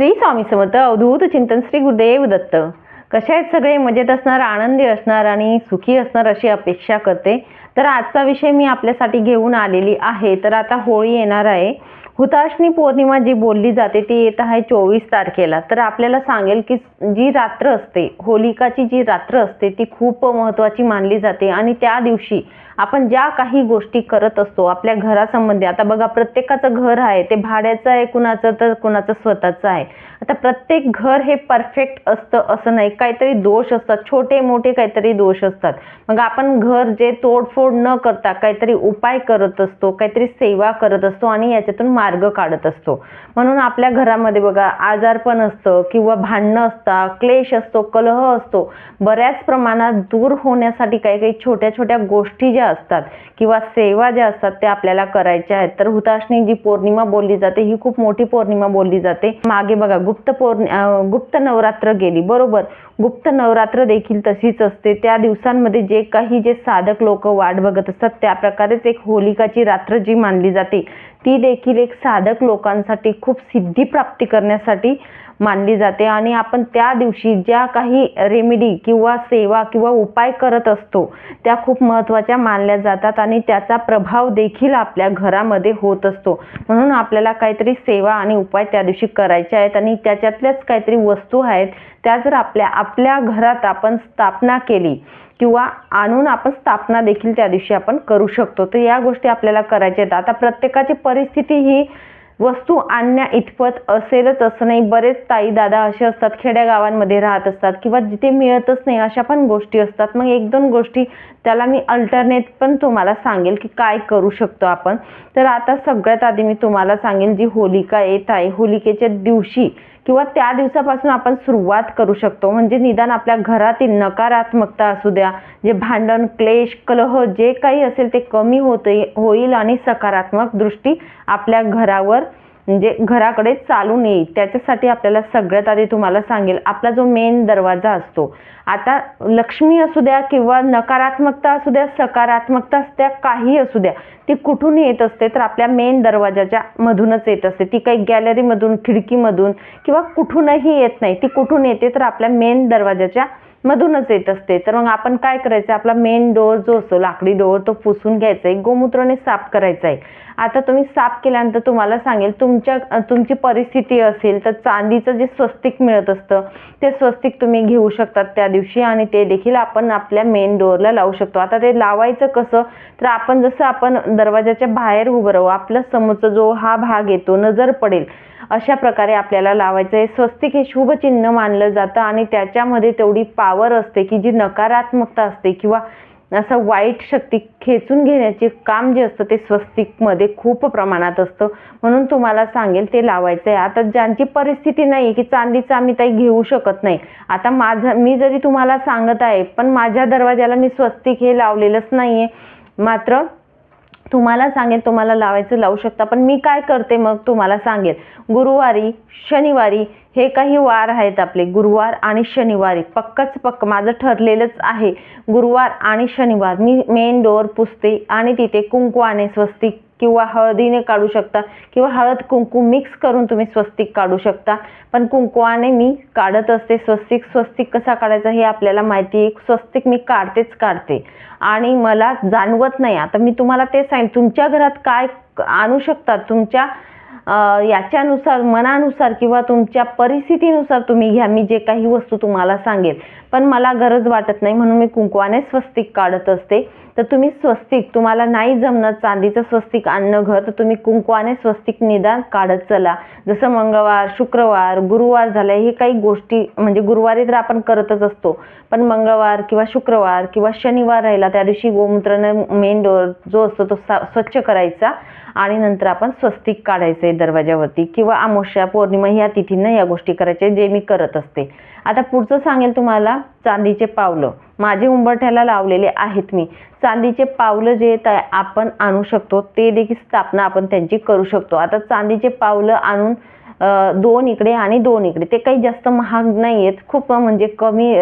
श्री स्वामी समर्थ अवधूत चिंतन श्री गुरुदेव दत्त. कसे आहेत सगळे? मजेत असणार आनंदी असणार आणि सुखी असणार अशी अपेक्षा करते. तर आजचा विषय मी आपल्यासाठी घेऊन आलेली आहे. तर आता होळी येणार आहे. हुताशनी पौर्णिमा जी बोलली जाते ती येत आहे चोवीस तारखेला. तर आपल्याला सांगेल की जी रात्र असते होलिकाची जी रात्र असते ती खूप महत्त्वाची मानली जाते. आणि त्या दिवशी आपण ज्या काही गोष्टी करत असतो आपल्या घरासंबंधी आता बघा प्रत्येकाचं घर आहे ते भाड्याचं आहे कुणाचं तर कुणाचं स्वतःचं आहे. आता प्रत्येक घर हे परफेक्ट असतं असं नाही. काहीतरी दोष असतात छोटे मोठे काहीतरी दोष असतात. मग आपण घर जे तोडफोड न करता काहीतरी उपाय करत असतो काहीतरी सेवा करत असतो आणि याच्यातून मार्ग काढत असतो. म्हणून आपल्या घरामध्ये बघा आजारपण असतं किंवा भांडणं असतात क्लेश असतो कलह असतो बऱ्याच प्रमाणात दूर होण्यासाठी काही काही छोट्या छोट्या गोष्टी ज्या असतात किंवा सेवा ज्या असतात त्या आपल्याला करायच्या आहेत. तर हुताशनी जी पौर्णिमा बोलली जाते ही खूप मोठी पौर्णिमा बोलली जाते. मागे बघा गुप्त पौर्णि गुप्त नवरात्र गेली बरोबर? गुप्त नवरात्र देखील तशीच असते. त्या दिवसांमध्ये जे काही जे साधक लोक वाट बघत असतात त्या प्रकारेच एक होलिकाची रात्र जी मानली जाते ती देखील एक साधक लोकांसाठी खूप सिद्धी प्राप्ती करण्यासाठी मानली जाते आणि आपण त्या दिवशी ज्या काही रेमेडी किंवा सेवा किंवा उपाय करत असतो त्या खूप महत्त्वाच्या मानल्या जातात आणि त्याचा प्रभाव देखील आपल्या घरामध्ये होत असतो. म्हणून आपल्याला काहीतरी सेवा आणि उपाय त्या दिवशी करायचे आहेत आणि त्याच्यातल्याच काहीतरी वस्तू आहेत त्या जर आपल्या आपल्या घरात आपण स्थापना केली किंवा आणून आपण स्थापना देखील त्या दिवशी आपण करू शकतो. तर या गोष्टी आपल्याला करायच्या आहेत. आता प्रत्येकाची परिस्थिती ही वस्तू आणण्या इतपत असेलच असं नाही. बरेच ताई दादा असे असतात खेड्यागावांमध्ये राहत असतात किंवा जिथे मिळतच नाही अशा पण गोष्टी असतात. मग एक दोन गोष्टी त्याला मी अल्टरनेट पण तुम्हाला सांगेल की काय करू शकतो आपण. तर आता सगळ्यात आधी मी तुम्हाला सांगेन जी होलिका येत आहे होलिकेच्या दिवशी किंवा त्या दिवसापासून आपण सुरुवात करू शकतो. म्हणजे निदान आपल्या घरातील नकारात्मकता असू द्या जे भांडण क्लेश कलह जे काही असेल ते कमी होते होईल आणि सकारात्मक दृष्टी आपल्या घरावर म्हणजे घराकडे चालून येईल त्याच्यासाठी आपल्याला सगळ्यात आधी तुम्हाला सांगेल आपला जो मेन दरवाजा असतो आता लक्ष्मी असू द्या किंवा नकारात्मकता असू द्या सकारात्मकता असू द्या काही असू द्या ती कुठून येत असते तर आपल्या मेन दरवाजाच्या मधूनच येत असते. ती काही गॅलरीमधून खिडकीमधून किंवा कुठूनही येत नाही. ती कुठून येते तर आपल्या मेन दरवाजाच्या मधूनच येत असते. तर मग आपण काय करायचं? आपला मेन डोअर जो असतो लाकडी डोअर तो पुसून घ्यायचा आहे. गोमूत्राने साफ करायचा आहे. आता तुम्ही साफ केल्यानंतर तुम्हाला सांगेल तुमच्या तुमची परिस्थिती असेल तर चांदीचं जे स्वस्तिक मिळत असतं ते स्वस्तिक तुम्ही घेऊ शकतात त्या दिवशी आणि ते देखील आपण आपल्या मेन डोअरला लावू शकतो. आता ते लावायचं कसं? तर आपण जसं आपण दरवाजाच्या बाहेर उभं राहू आपल्या समोरचा जो हा भाग येतो नजर पडेल अशा प्रकारे आपल्याला लावायचं आहे. स्वस्तिक हे शुभचिन्ह मानलं जातं आणि त्याच्यामध्ये तेवढी पावर असते की जी नकारात्मकता असते किंवा असं वाईट शक्ती खेचून घेण्याचे काम जे असतं ते स्वस्तिकमध्ये खूप प्रमाणात असतं. म्हणून तुम्हाला सांगेल ते लावायचं आहे आता ज्यांची परिस्थिती नाही की चांदीचं आम्ही काही घेऊ शकत नाही. आता माझं मी जरी तुम्हाला सांगत आहे पण माझ्या दरवाजाला मी स्वस्तिक हे लावलेलंच नाही आहे मात्र तुम्हाला सांगेल तुम्हाला लावायचं लावू शकता. पण मी काय करते मग? तुम्हाला सांगेल गुरुवारी शनिवारी हे काही वार आहेत आपले. गुरुवार आणि शनिवारी. पक्कच पक्क. माझं ठरलेलंच आहे. गुरुवार आणि शनिवार. मी मेन डोअर पुसते आणि तिथे कुंकू आणि स्वस्तिक किंवा हळदीने काढू शकता किंवा हळद कुंकू मिक्स करून तुम्ही स्वस्तिक काढू शकता. पण कुंकवाने मी काढत असते. स्वस्तिक स्वस्तिक कसा काढायचा हे आपल्याला माहिती आहे. स्वस्तिक मी काढतेच काढते. आणि मला जाणवत नाही. आता मी तुम्हाला ते सांगेन. तुमच्या घरात काय आणू शकता? तुमच्या याच्यानुसार मनानुसार किंवा तुमच्या परिस्थितीनुसार तुम्ही घ्या. मी जे काही वस्तू तुम्हाला सांगेल पण मला गरज वाटत नाही म्हणून मी कुंकवाने स्वस्तिक काढत असते. तर तुम्ही स्वस्तिक तुम्हाला नाही जमणं चांदीचं स्वस्तिक आणणं घर तर तुम्ही कुंकवाने स्वस्तिक निदान काढत चला. जसं मंगळवार शुक्रवार गुरुवार झालं हे काही गोष्टी म्हणजे गुरुवारी तर आपण करतच असतो. पण मंगळवार किंवा शुक्रवार किंवा शनिवार राहिला त्या दिवशी गोमूत्रानं मेन डोअर जो असतो तो सा स्वच्छ करायचा. आणि नंतर आपण स्वस्तिक काढायचं आहे दरवाजावरती किंवा अमावस्या पौर्णिमा ह्या तिथींना या गोष्टी करायच्या जे मी करत असते. आता पुढचं सांगेल तुम्हाला चांदीचे पावलं. माझे उंबरठ्याला लावलेले आहेत मी. चांदीचे पावलं जे आपण आणू शकतो ते देखील स्थापना आपण त्यांची करू शकतो. आता चांदीचे पावलं आणून दोन इकडे आणि दोन इकडे ते काही जास्त महाग नाही आहेत खूप म्हणजे कमी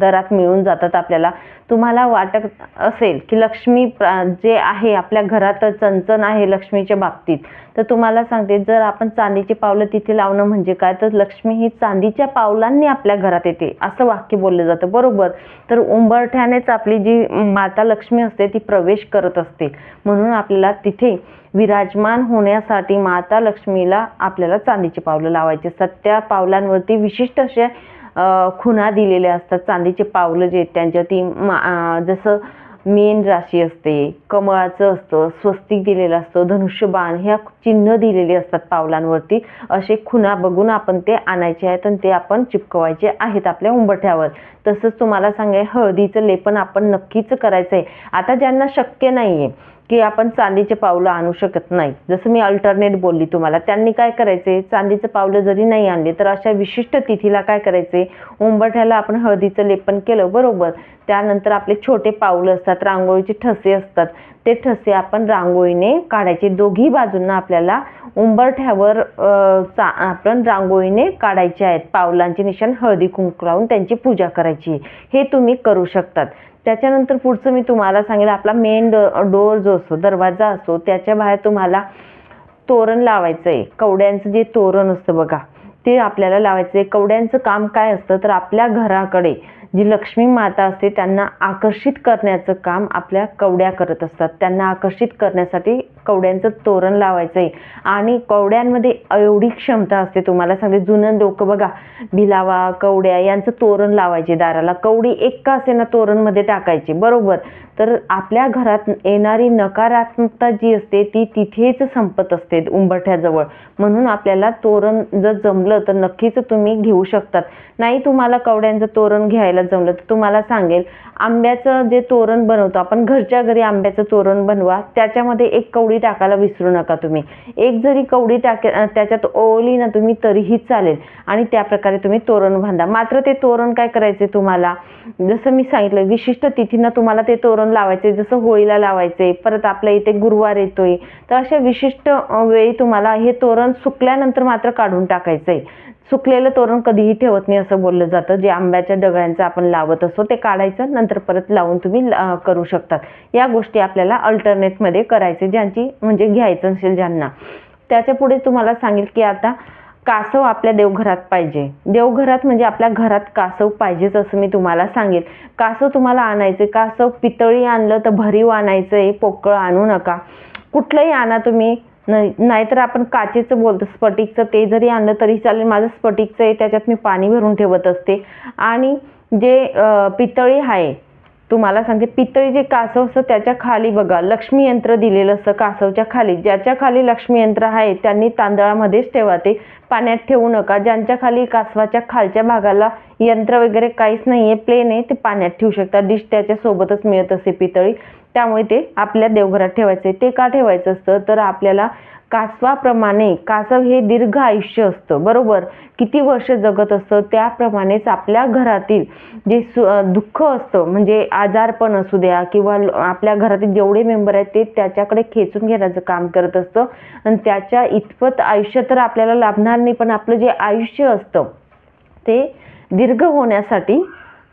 दरात मिळून जातात आपल्याला. तुम्हाला वाटत असेल की लक्ष्मी प्रा- जे आहे आपल्या घरात चणचण आहे लक्ष्मीच्या बाबतीत तर तुम्हाला सांगते जर आपण चांदीची पावलं तिथे लावणं म्हणजे काय तर लक्ष्मी ही चांदीच्या पावलांनी आपल्या घरात येते असं वाक्य बोललं जातं बरोबर? तर उंबरठ्यानेच आपली जी माता लक्ष्मी असते ती प्रवेश करत असते. म्हणून आपल्याला तिथे विराजमान होण्यासाठी माता लक्ष्मीला आपल्याला चांदीची पावलं लावायची. असतात त्या पावलांवरती विशिष्ट असे खुणा दिलेल्या असतात चांदीचे पावलं जे आहेत त्यांच्यावरती मा- जसं मेन राशी असते कमळाचं असतं स्वस्तिक दिलेलं असतं धनुष्यबाण ह्या चिन्ह दिलेली असतात पावलांवरती. असे खुणा बघून आपण ते आणायचे आहेत आणि ते आपण चिपकवायचे आहेत आपल्या उंबठ्यावर तसंच तुम्हाला सांगाय हळदीचं लेपन आपण नक्कीच करायचं आहे आता ज्यांना शक्य नाही आहे की आपण चांदीचे पावलं आणू शकत नाही. जसं मी अल्टरनेट बोलली तुम्हाला त्यांनी काय करायचे? चांदीचं पावलं जरी नाही आणले तर अशा विशिष्ट तिथीला काय करायचे? उंबरठ्याला आपण हळदीचं लेपन केलं बरोबर. त्यानंतर आपले छोटे पावलं असतात रांगोळीचे ठसे असतात. ते ठसे आपण रांगोळीने काढायचे. दोघी बाजूंना आपल्याला उंबरठ्यावर चा आपण रांगोळीने काढायचे आहेत. पावलांचे निशाण हळदी कुंकू लावून त्यांची पूजा करायची. आहे. हे तुम्ही करू शकतात. त्याच्यानंतर पुढचं मी तुम्हाला सांगेल आपला मेन डोअर जो असतो दरवाजा असतो त्याच्या बाहेर तुम्हाला तोरण लावायचं आहे कवड्यांचं जे तोरण असतं बघा ते आपल्याला लावायचं आहे कवड्यांचं काम काय असतं? तर आपल्या घराकडे जी लक्ष्मी माता असते त्यांना आकर्षित करण्याचं काम आपल्या कवड्या करत असतात. त्यांना आकर्षित करण्यासाठी कवड्यांचं तोरण लावायचं आहे आणि कवड्यांमध्ये एवढी क्षमता असते तुम्हाला सांगते जुनं लोक बघा. भिलावा कवड्या यांचं तोरण लावायचे दाराला. कवडी एक का असेना तोरणमध्ये टाकायची बरोबर. तर आपल्या घरात येणारी नकारात्मकता जी असते ती तिथेच संपत असते उंबरठ्याजवळ. म्हणून आपल्याला तोरण जर जमलं तर नक्कीच तुम्ही घेऊ शकतात. नाही तुम्हाला कवड्यांचं तोरण घ्यायला जमलं तर तुम्हाला सांगेल. आंब्याचं जे तोरण बनवतो आपण घरच्या घरी आंब्याचं तोरण बनवा त्याच्यामध्ये एक कवडी टाकायला विसरू नका तुम्ही. एक जरी कवडी टाके त्याच्यात ओवली ना तुम्ही तरीही चालेल. आणि त्या प्रकारे तुम्ही तोरण बांधा. मात्र ते तोरण काय करायचे तुम्हाला? जसं मी सांगितलं विशिष्ट तिथींना तुम्हाला ते तोरण लावायचे जसं होळीला लावायचे परत आपल्या इथे गुरुवार येतोय तर अशा विशिष्ट वेळी तुम्हाला हे तोरण सुकल्यानंतर मात्र काढून टाकायचं आहे सुकलेलं तोरण कधीही ठेवत नाही असं बोललं जातं. जे आंब्याच्या डगळ्यांचं आपण लावत असतो ते काढायचं नंतर परत लावून तुम्ही ला करू शकतात. या गोष्टी आपल्याला अल्टरनेटमध्ये करायचे ज्यांची म्हणजे घ्यायचं असेल ज्यांना. त्याच्या पुढे तुम्हाला सांगेल की आता कासव आपल्या देवघरात पाहिजे. देवघरात म्हणजे आपल्या घरात कासव पाहिजेच असं मी तुम्हाला सांगेल. कासव तुम्हाला आणायचे कासव पितळी आणलं तर भरीव आणायचं आहे पोकळ आणू नका. कुठलंही आणा तुम्ही. नाही नाहीतर आपण काचेचं बोलतो स्फटिकचं ते जरी आणलं तरी चालेल. माझं स्फटिकचं आहे त्याच्यात मी पाणी भरून ठेवत असते. आणि जे पितळी आहे तुम्हाला सांगते पितळी जे कासव असतं त्याच्याखाली बघा लक्ष्मी यंत्र दिलेलं असतं कासवच्या खाली. ज्याच्या खाली लक्ष्मी यंत्र आहे त्यांनी तांदळामध्येच ठेवा. ते पाण्यात ठेवू नका. ज्यांच्या खाली कासवाच्या खालच्या भागाला यंत्र वगैरे काहीच नाही आहे प्लेन आहे ते पाण्यात ठेवू शकता. डिश त्याच्या सोबतच मिळत असते पितळी. त्यामुळे ते आपल्या देवघरात ठेवायचे. ते का ठेवायचं असतं? तर आपल्याला कासवाप्रमाणे कासव हे दीर्घ आयुष्य असतं बरोबर? किती वर्ष जगत असतं त्याप्रमाणेच आपल्या घरातील जे सु दुःख असतं म्हणजे आजारपण असू द्या किंवा आपल्या घरातील जेवढे मेंबर आहेत ते त्याच्याकडे खेचून घेण्याचं काम करत असतं. आणि त्याच्या इतपत आयुष्य तर आपल्याला लाभणार नाही पण आपलं जे आयुष्य असतं ते दीर्घ होण्यासाठी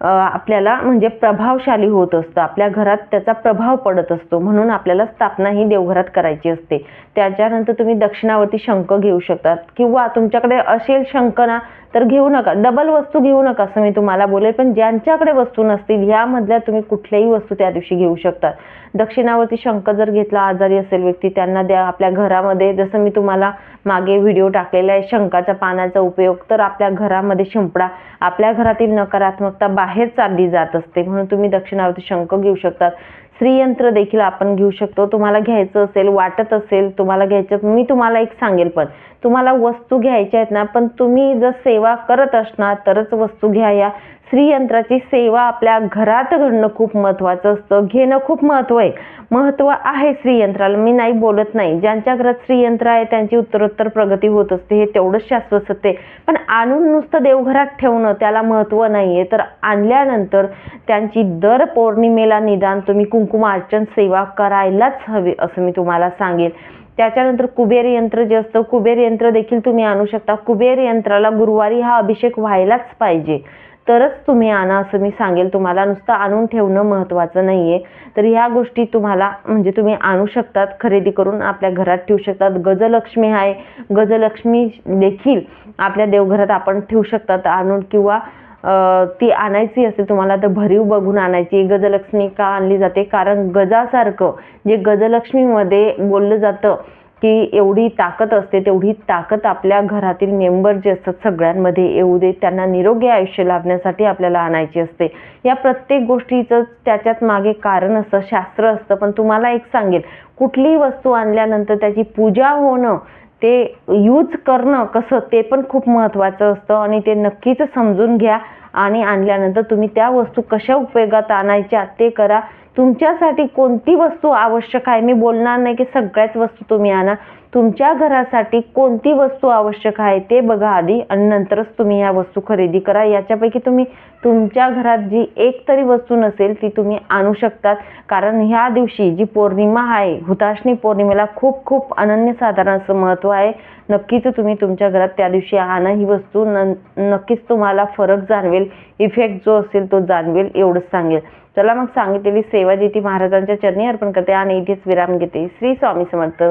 आपल्याला म्हणजे प्रभावशाली होत असतं. आपल्या घरात त्याचा प्रभाव पडत असतो. म्हणून आपल्याला स्थापना ही देवघरात करायची असते. त्याच्यानंतर तुम्ही दक्षिणावरती शंख घेऊ शकतात. किंवा तुमच्याकडे असेल शंख ना तर घेऊ नका. डबल वस्तू घेऊ नका असं मी तुम्हाला बोलेल. पण ज्यांच्याकडे वस्तू नसतील ह्यामधल्या तुम्ही कुठल्याही वस्तू त्या दिवशी घेऊ शकतात दक्षिणावरती शंख जर घेतला आजारी असेल व्यक्ती त्यांना द्या. आपल्या घरामध्ये जसं मी तुम्हाला मागे व्हिडिओ टाकलेला आहे शंखाच्या पानाचा उपयोग तर आपल्या घरामध्ये शिंपडा आपल्या घरातील नकारात्मकता बाहेर चालली जात असते. म्हणून तुम्ही दक्षिणावरती शंख घेऊ शकतात श्रीयंत्र देखील आपण घेऊ शकतो. तुम्हाला घ्यायचं असेल वाटत असेल तुम्हाला घ्यायचं मी तुम्हाला एक सांगेल पण. तुम्हाला वस्तू घ्यायच्या आहेत ना पण तुम्ही जर सेवा करत असणार तरच वस्तू घ्या या. श्रीयंत्राची सेवा आपल्या घरात घडणं खूप महत्त्वाचं असतं. घेणं खूप महत्त्व आहे. महत्त्व आहे श्रीयंत्राला मी नाही बोलत नाही. ज्यांच्या घरात श्रीयंत्र आहे त्यांची उत्तरोत्तर प्रगती होत असते हे तेवढंच शाश्वत आहे. पण आणून नुसतं देवघरात ठेवणं त्याला महत्त्व नाही आहे तर आणल्यानंतर त्यांची दर पौर्णिमेला निदान तुम्ही कुंकुमार्चन सेवा करायलाच हवी असं मी तुम्हाला सांगेन. त्याच्यानंतर कुबेर यंत्र जे असतं कुबेर यंत्र देखील तुम्ही आणू शकता. कुबेर यंत्राला गुरुवारी हा अभिषेक व्हायलाच पाहिजे. तरच तुम्ही आणा असं मी सांगेल. तुम्हाला नुसतं आणून ठेवणं महत्त्वाचं नाही आहे तर ह्या गोष्टी तुम्हाला म्हणजे तुम्ही आणू शकतात खरेदी करून आपल्या घरात ठेवू शकतात. गजलक्ष्मी आहे. गजलक्ष्मी देखील आपल्या देवघरात आपण ठेवू शकतात. आणून किंवा ती आणायची असेल तुम्हाला तर भरीव बघून आणायची. गजलक्ष्मी का आणली जाते? कारण गजासारखं जे गजलक्ष्मीमध्ये बोललं जातं की एवढी ताकद असते तेवढी ताकद आपल्या घरातील मेंबर जे असतात सगळ्यांमध्ये येऊ दे त्यांना निरोगी आयुष्य लाभण्यासाठी आपल्याला आणायची असते. या प्रत्येक गोष्टीचं त्याच्यात मागे कारण असतं शास्त्र असतं. पण तुम्हाला एक सांगेल कुठलीही वस्तू आणल्यानंतर त्याची पूजा होणं ते यूज करणं कसं ते पण खूप महत्त्वाचं असतं आणि ते नक्कीच समजून घ्या. आणि आणल्यानंतर तुम्ही त्या वस्तू कशा उपयोगात आणायच्या ते करा. तुमच्यासाठी कोणती वस्तू आवश्यक आहे? मी बोलणार नाही की सगळ्याच वस्तू तुम्ही आणा. तुमच्या घरासाठी कोणती वस्तू आवश्यक आहे ते बघा आधी आणि नंतरच तुम्ही या वस्तू खरेदी करा. याच्यापैकी तुम्ही तुमच्या घरात जी एक तरी वस्तू नसेल ती तुम्ही आणू शकतात. कारण ह्या दिवशी जी पौर्णिमा आहे हुताशनी पौर्णिमेला खूप खूप अनन्यसाधारण असं महत्त्व आहे. नक्कीच तुम्ही तुमच्या घरात त्या दिवशी आणा ही वस्तू न नक्कीच तुम्हाला फरक जाणवेल. इफेक्ट जो असेल तो जाणवेल एवढंच सांगेल. चला मग सांगितलेली सेवा जी ती महाराजांच्या चरणी अर्पण करते आणि इथेच विराम घेते. श्री स्वामी समर्थ.